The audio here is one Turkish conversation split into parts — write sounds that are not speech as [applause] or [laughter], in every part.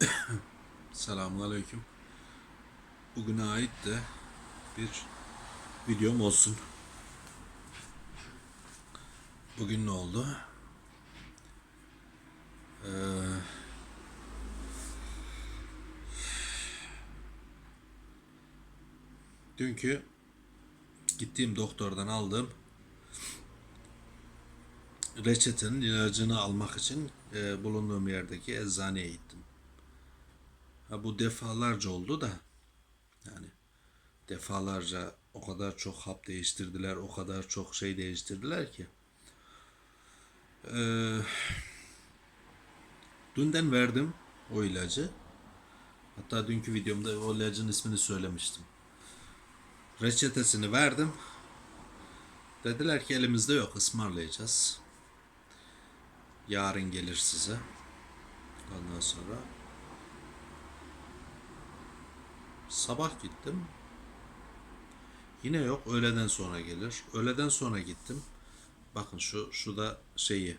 [coughs] Selamünaleyküm. Bugüne ait de bir videom olsun. Bugün ne oldu? Ee, dünkü gittiğim doktordan aldığım reçetenin ilacını almak için e, bulunduğum yerdeki eczaneye gittim. Ha, bu defalarca oldu da yani defalarca o kadar çok hap değiştirdiler, o kadar çok şey değiştirdiler ki. Ee, dünden verdim o ilacı. Hatta dünkü videomda o ilacın ismini söylemiştim. Reçetesini verdim. Dediler ki elimizde yok ısmarlayacağız. Yarın gelir size. Ondan sonra sabah gittim. Yine yok. Öğleden sonra gelir. Öğleden sonra gittim. Bakın şu şu da şeyi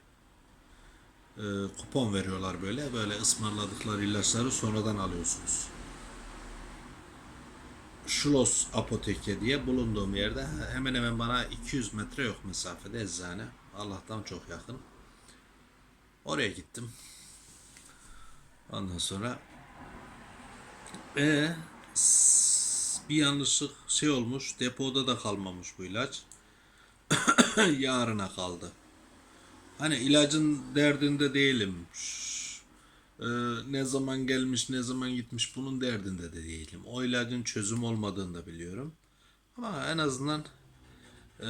e, kupon veriyorlar böyle. Böyle ısmarladıkları ilaçları sonradan alıyorsunuz. Şulos Apoteke diye bulunduğum yerde hemen hemen bana 200 metre yok mesafede eczane. Allah'tan çok yakın. Oraya gittim. Ondan sonra e bir yanlışlık şey olmuş. Depoda da kalmamış bu ilaç. [coughs] Yarına kaldı. Hani ilacın derdinde değilim. Şş, e, ne zaman gelmiş, ne zaman gitmiş bunun derdinde de değilim. O ilacın çözüm olmadığını da biliyorum. Ama en azından e,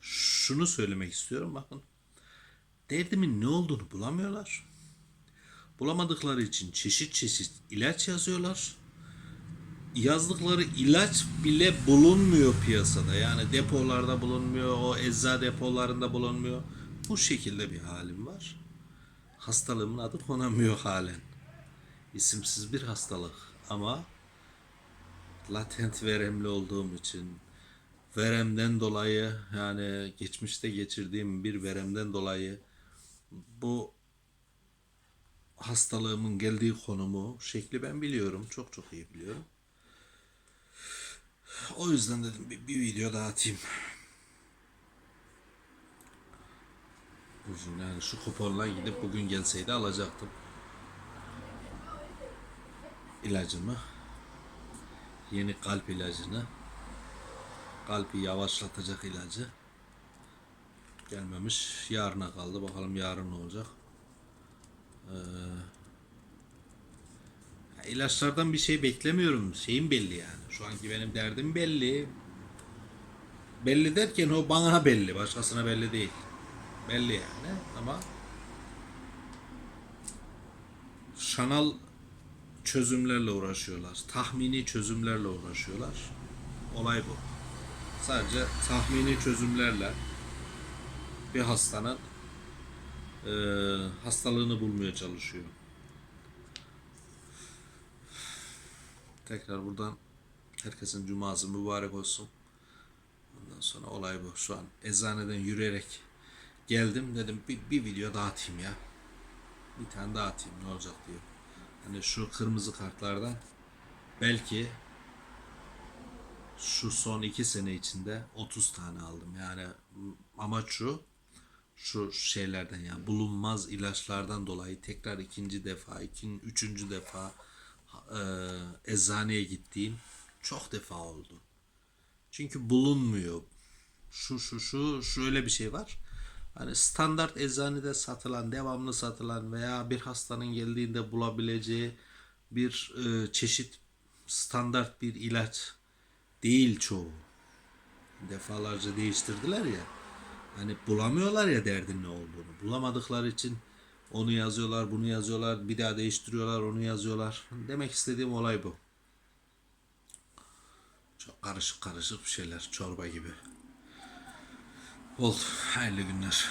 şunu söylemek istiyorum. Bakın derdimin ne olduğunu bulamıyorlar. Bulamadıkları için çeşit çeşit ilaç yazıyorlar. Yazdıkları ilaç bile bulunmuyor piyasada. Yani depolarda bulunmuyor, o ecza depolarında bulunmuyor. Bu şekilde bir halim var. Hastalığımın adı konamıyor halen. İsimsiz bir hastalık ama latent veremli olduğum için veremden dolayı yani geçmişte geçirdiğim bir veremden dolayı bu hastalığımın geldiği konumu, şekli ben biliyorum. Çok çok iyi biliyorum. O yüzden dedim bir, bir video daha atayım. Uzun yani şu kuponla gidip bugün gelseydi alacaktım. İlacımı. Yeni kalp ilacını. Kalbi yavaşlatacak ilacı. Gelmemiş. Yarına kaldı. Bakalım yarın ne olacak. Ee, ilaçlardan bir şey beklemiyorum. Şeyim belli yani. Şu anki benim derdim belli. Belli derken o bana belli. Başkasına belli değil. Belli yani ama şanal çözümlerle uğraşıyorlar. Tahmini çözümlerle uğraşıyorlar. Olay bu. Sadece tahmini çözümlerle bir hastanın e, hastalığını bulmaya çalışıyor. Tekrar buradan herkesin cuması mübarek olsun. Ondan sonra olay bu. Şu an eczaneden yürüyerek geldim dedim bir, bir video daha atayım ya. Bir tane daha atayım ne olacak diyor. Hani şu kırmızı kartlardan belki şu son iki sene içinde 30 tane aldım. Yani amaç şu şu şeylerden yani bulunmaz ilaçlardan dolayı tekrar ikinci defa, ikinci, üçüncü defa e, eczaneye gittiğim çok defa oldu. Çünkü bulunmuyor. Şu şu şu şöyle bir şey var. Hani standart eczanede satılan, devamlı satılan veya bir hastanın geldiğinde bulabileceği bir e, çeşit standart bir ilaç değil çoğu. Defalarca değiştirdiler ya. Hani bulamıyorlar ya derdin ne olduğunu. Bulamadıkları için onu yazıyorlar, bunu yazıyorlar, bir daha değiştiriyorlar, onu yazıyorlar. Demek istediğim olay bu. Çok karışık karışık bir şeyler, çorba gibi. Oldu. Hayırlı günler.